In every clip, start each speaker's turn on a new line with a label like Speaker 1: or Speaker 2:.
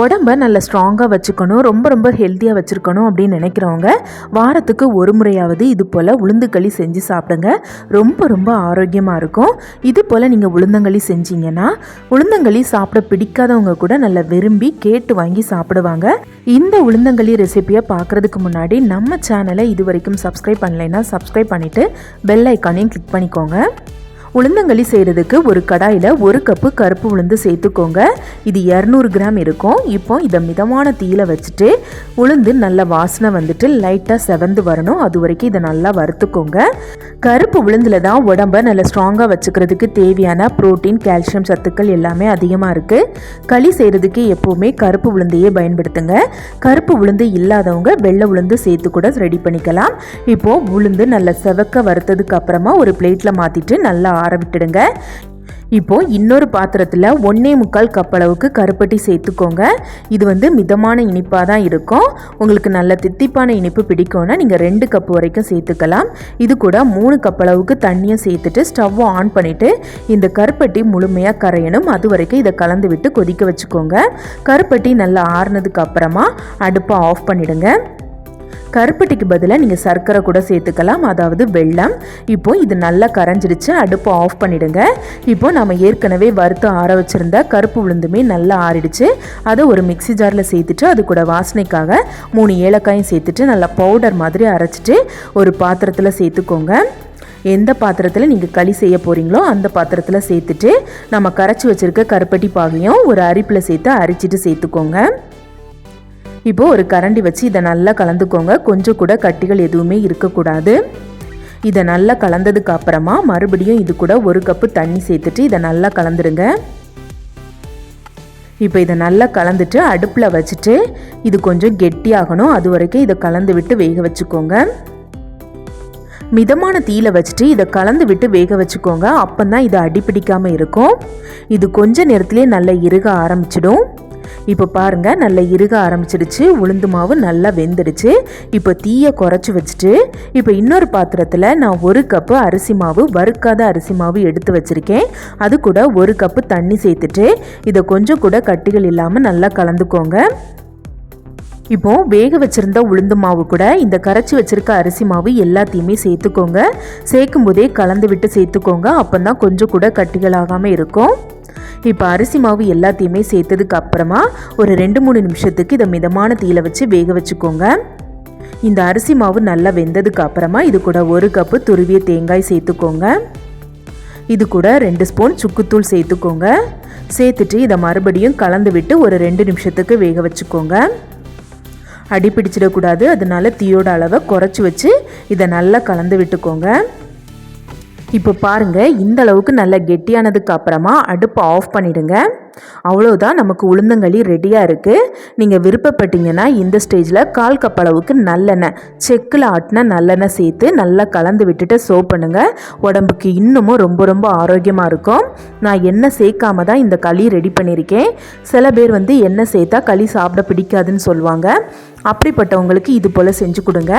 Speaker 1: உடம்ப நல்ல ஸ்ட்ராங்காக வச்சுக்கணும் ரொம்ப ரொம்ப ஹெல்த்தியாக வச்சுருக்கணும் அப்படின்னு நினைக்கிறவங்க வாரத்துக்கு ஒரு முறையாவது இது போல் உளுந்துக்களி செஞ்சு சாப்பிடுங்க. ரொம்ப ரொம்ப ஆரோக்கியமாக இருக்கும். இது போல் நீங்கள் உளுந்தங்களி செஞ்சீங்கன்னா உளுந்தங்களி சாப்பிட பிடிக்காதவங்க கூட நல்லா விரும்பி கேட்டு வாங்கி சாப்பிடுவாங்க. இந்த உளுந்தங்களி ரெசிபியை பார்க்குறதுக்கு முன்னாடி நம்ம சேனலை இது வரைக்கும் சப்ஸ்கிரைப் பண்ணலைன்னா சப்ஸ்கிரைப் பண்ணிவிட்டு பெல் ஐக்கானையும் கிளிக் பண்ணிக்கோங்க. உளுந்தங்களி செய்கிறதுக்கு ஒரு கடாயில் ஒரு கப்பு கருப்பு உளுந்து சேர்த்துக்கோங்க. இது இரநூறு கிராம் இருக்கும். இப்போ இதை மிதமான தீயில் வச்சுட்டு உளுந்து நல்ல வாசனை வந்துட்டு லைட்டாக செவந்து வரணும். அது வரைக்கும் இதை நல்லா வறுத்துக்கோங்க. கருப்பு உளுந்தில் தான் உடம்ப நல்ல ஸ்ட்ராங்காக வச்சுக்கிறதுக்கு தேவையான புரோட்டீன் கால்சியம் சத்துக்கள் எல்லாமே அதிகமாக இருக்குது களி செய்கிறதுக்கு எப்போவுமே கருப்பு உளுந்தையே பயன்படுத்துங்க. கருப்பு உளுந்து இல்லாதவங்க வெள்ளை உளுந்து சேர்த்து கூட ரெடி பண்ணிக்கலாம். இப்போது உளுந்து நல்லா செவக்க வறுத்ததுக்கு அப்புறமா ஒரு பிளேட்டில் மாற்றிட்டு நல்லா ஆற விட்டுடுங்க இப்போ இன்னொரு பாத்திரத்தில் ஒன்றே முக்கால் கப் அளவுக்கு கருப்பட்டி சேர்த்துக்கோங்க. இது வந்து மிதமான இனிப்பாக தான் இருக்கும். உங்களுக்கு நல்ல தித்திப்பான இனிப்பு பிடிக்கும்னா நீங்கள் ரெண்டு கப் வரைக்கும் சேர்த்துக்கலாம். இது கூட மூணு கப் அளவுக்கு தண்ணியை சேர்த்துட்டு ஸ்டவ்வை ஆன் பண்ணிவிட்டு இந்த கருப்பட்டி முழுமையாக கரையணும். அது வரைக்கும் இதை கலந்து விட்டு கொதிக்க வச்சுக்கோங்க. கருப்பட்டி நல்லா ஆறுனதுக்கு அப்புறமா அடுப்பை ஆஃப் பண்ணிவிடுங்க கருப்பட்டிக்கு பதிலாக நீங்கள் சர்க்கரை கூட சேர்த்துக்கலாம். அதாவது வெள்ளம் இப்போ இது நல்லா கரைஞ்சிருச்சு. அடுப்பை ஆஃப் பண்ணிடுங்க. இப்போ நம்ம ஏற்கனவே வறுத்து ஆற வச்சுருந்த கருப்பு உளுந்துமே நல்லா ஆறிடுச்சு. அதை ஒரு மிக்சி ஜாரில் சேர்த்துட்டு அது கூட வாசனைக்காக மூணு ஏலக்காயும் சேர்த்துட்டு நல்லா பவுடர் மாதிரி அரைச்சிட்டு ஒரு பாத்திரத்தில் சேர்த்துக்கோங்க. எந்த பாத்திரத்தில் நீங்கள் களி செய்ய போகிறீங்களோ அந்த பாத்திரத்தில் சேர்த்துட்டு நம்ம கரைச்சி வச்சுருக்க கருப்பட்டி பாகையும் ஒரு அரிப்பில் சேர்த்து அரிச்சிட்டு சேர்த்துக்கோங்க. இப்போ ஒரு கரண்டி வச்சு இதை நல்லா கலந்துக்கோங்க. கொஞ்சம் கூட கட்டிகள் எதுவுமே இருக்கக்கூடாது. இதை நல்லா கலந்ததுக்கு அப்புறமா மறுபடியும் இது கூட ஒரு கப்பு தண்ணி சேர்த்துட்டு இதை நல்லா கலந்துருங்க. இப்போ இதை நல்லா கலந்துட்டு அடுப்பில் வச்சுட்டு இது கொஞ்சம் கெட்டியாகணும். அது வரைக்கும் இதை கலந்து விட்டு வேக வச்சுக்கோங்க. மிதமான தீயில வச்சுட்டு இதை கலந்து விட்டு வேக வச்சுக்கோங்க. அப்போ தான் இது அடிப்பிடிக்காமல் இருக்கும். இது கொஞ்ச நேரத்திலே நல்லா இறுக ஆரம்பிச்சிடும். இப்போ பாருங்கள் நல்லா இறுக ஆரம்பிச்சிடுச்சு. உளுந்து மாவு நல்லா வெந்துடுச்சு. இப்போ தீயை குறைச்சி வச்சுட்டு இப்போ இன்னொரு பாத்திரத்தில் நான் ஒரு கப்பு அரிசி மாவு வறுக்காத அரிசி மாவு எடுத்து வச்சுருக்கேன். அது கூட ஒரு கப்பு தண்ணி சேர்த்துட்டு இதை கொஞ்சம் கூட கட்டிகள் இல்லாமல் நல்லா கலந்துக்கோங்க. இப்போ வேக வச்சிருந்த உளுந்து மாவு கூட இந்த கரைச்சி வச்சிருக்க அரிசி மாவு எல்லாத்தையுமே சேர்த்துக்கோங்க. சேர்க்கும் போதே கலந்து விட்டு சேர்த்துக்கோங்க. அப்போ தான் கொஞ்சம் கூட கட்டிகளாகாமல் இருக்கும். இப்போ அரிசி மாவு எல்லாத்தையுமே சேர்த்ததுக்கு அப்புறமா ஒரு ரெண்டு மூணு நிமிஷத்துக்கு இதை மிதமான தீயில வச்சு வேக வச்சுக்கோங்க. இந்த அரிசி மாவு நல்லா வெந்ததுக்கு அப்புறமா இது கூட ஒரு கப்பு துருவிய தேங்காய் சேர்த்துக்கோங்க. இது கூட ரெண்டு ஸ்பூன் சுக்குத்தூள் சேர்த்துக்கோங்க. சேர்த்துட்டு இதை மறுபடியும் கலந்து விட்டு ஒரு ரெண்டு நிமிஷத்துக்கு வேக வச்சுக்கோங்க. அடி பிடிச்சிடக்கூடாது அதனால தீயோட அளவை குறைச்சி வச்சு இதை நல்லா கலந்து விட்டுக்கோங்க. இப்போ பாருங்கள் இந்த அளவுக்கு நல்லா கெட்டியானதுக்கு அப்புறமா அடுப்பை ஆஃப் பண்ணிடுங்க. அவ்வளோதான் நமக்கு உளுந்தங்களி ரெடியாக இருக்குது நீங்கள் விருப்பப்பட்டீங்கன்னா இந்த ஸ்டேஜில் கால் கப் அளவுக்கு நல்லெண்ணெய் செக்கில் ஆட்டின நல்லெண்ணெய் சேர்த்து நல்லா கலந்து விட்டுட்டு சோ பண்ணுங்கள் உடம்புக்கு இன்னமும் ரொம்ப ரொம்ப ஆரோக்கியமாக இருக்கும். நான் எண்ணெய் சேர்க்காம தான் இந்த களி ரெடி பண்ணியிருக்கேன் சில பேர் வந்து எண்ணெய் சேர்த்தா களி சாப்பிட பிடிக்காதுன்னு சொல்லுவாங்க. அப்படிப்பட்டவங்களுக்கு இது போல் செஞ்சு கொடுங்க.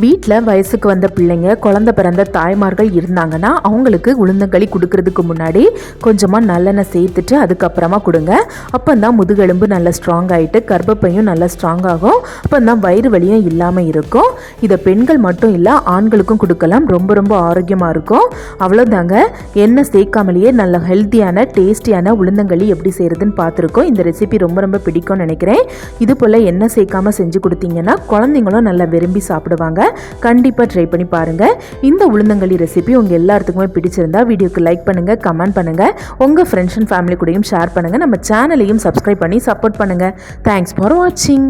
Speaker 1: வீட்டில் வயசுக்கு வந்த பிள்ளைங்க குழந்த பிறந்த தாய்மார்கள் இருந்தாங்கன்னா அவங்களுக்கு உளுந்தங்களி கொடுக்கறதுக்கு முன்னாடி கொஞ்சமாக நல்லெண்ணெய் சேர்த்துட்டு அதுக்கப்புறமா கொடுங்க. அப்போ தான் முதுகெலும்பு நல்லா ஸ்ட்ராங் ஆகிட்டு கர்ப்பப்பையும் நல்லா ஸ்ட்ராங் ஆகும். அப்போ தான் வயிறு வலியும் இல்லாமல் இருக்கும். இதை பெண்கள் மட்டும் இல்லை ஆண்களுக்கும் கொடுக்கலாம். ரொம்ப ரொம்ப ஆரோக்கியமாக இருக்கும். அவ்வளோதாங்க எண்ணெய் சேர்க்காமலேயே நல்ல ஹெல்த்தியான டேஸ்டியான உளுந்தங்களி எப்படி செய்கிறதுன்னு பார்த்துருக்கோம். இந்த ரெசிபி ரொம்ப ரொம்ப பிடிக்கும்னு நினைக்கிறேன். இது போல் எண்ணெய் சேர்க்காம செஞ்சு கொடுத்தீங்கன்னா குழந்தைங்களும் நல்லா விரும்பி சாப்பிடுவாங்க. கண்டிப்பாக ட்ரை பண்ணி பாருங்கள் இந்த உளுந்தங்களி ரெசிபி உங்கள் எல்லாத்துக்குமே பிடிச்சிருந்தா வீடியோக்கு லைக் பண்ணுங்கள் கமெண்ட் பண்ணுங்கள் உங்கள் ஃப்ரெண்ட்ஸ் அண்ட் ஃபேமிலி கூடயும் ஷேர் பண்ணுங்கள் நம்ம சேனலையும் சப்ஸ்கிரைப் பண்ணி சப்போர்ட் பண்ணுங்கள் தேங்க்ஸ் ஃபார் வாட்சிங்